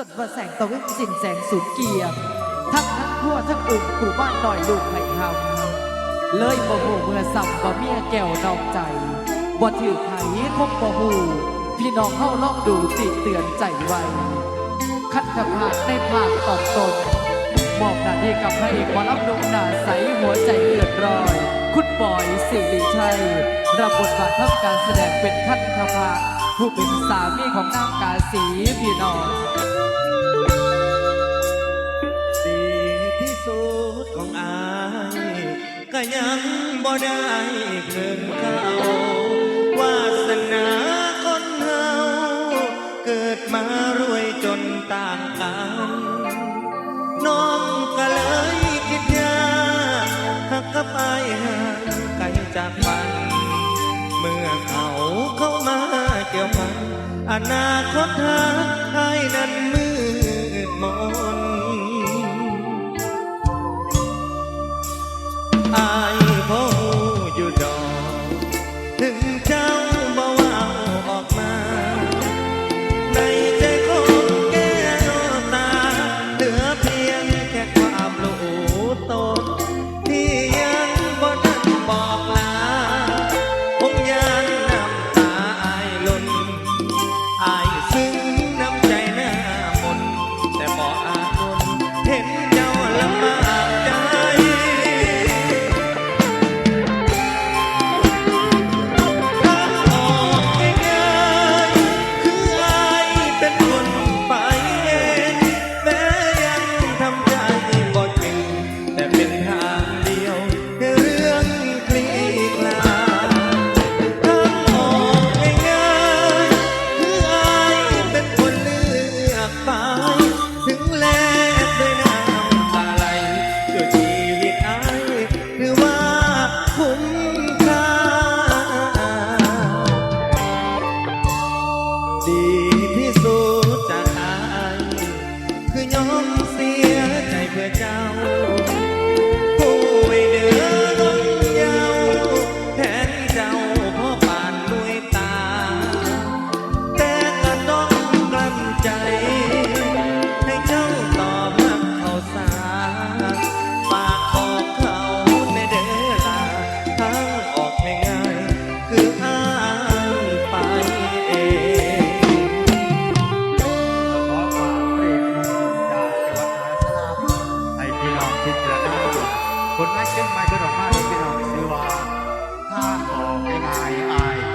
จดว่าแสงตะวิสินแสงสูงเกียรทั้งทั้งทั่วทั้งอุ่มกูบ้านหน่อยลูกไห่เฮาเลยบ่หูเมื่อสับบ่เมียแก้วนอกใจบ่ถือไผคบบ่หูพี่น้องเข้าลองดูติเตือนใจไว้คัดขภาคในภาคตอบตน มอบหน้าที่กับพระเอกหมอลำหนุ่มหน้าใสหัวใจเลือดรอย คุณบอยสิริชัย รับบทบาททำการแสดงเป็นคัดขภาผู้เป็นสามีของนางกาสีพี่น้องดีที่สุดของอายก็ยังบ่ได้เกินเข้าวาสนาคนเฮาเกิดมารวยจนต่างกัน เมื่อเขาเข้ามาเกี่ยวพันอนาคตหาไอ้นั้นมืดมน มาเชียงใมาก็ดอกมาลูกเป็น้องสิว่าถ้าออกง่ายอาย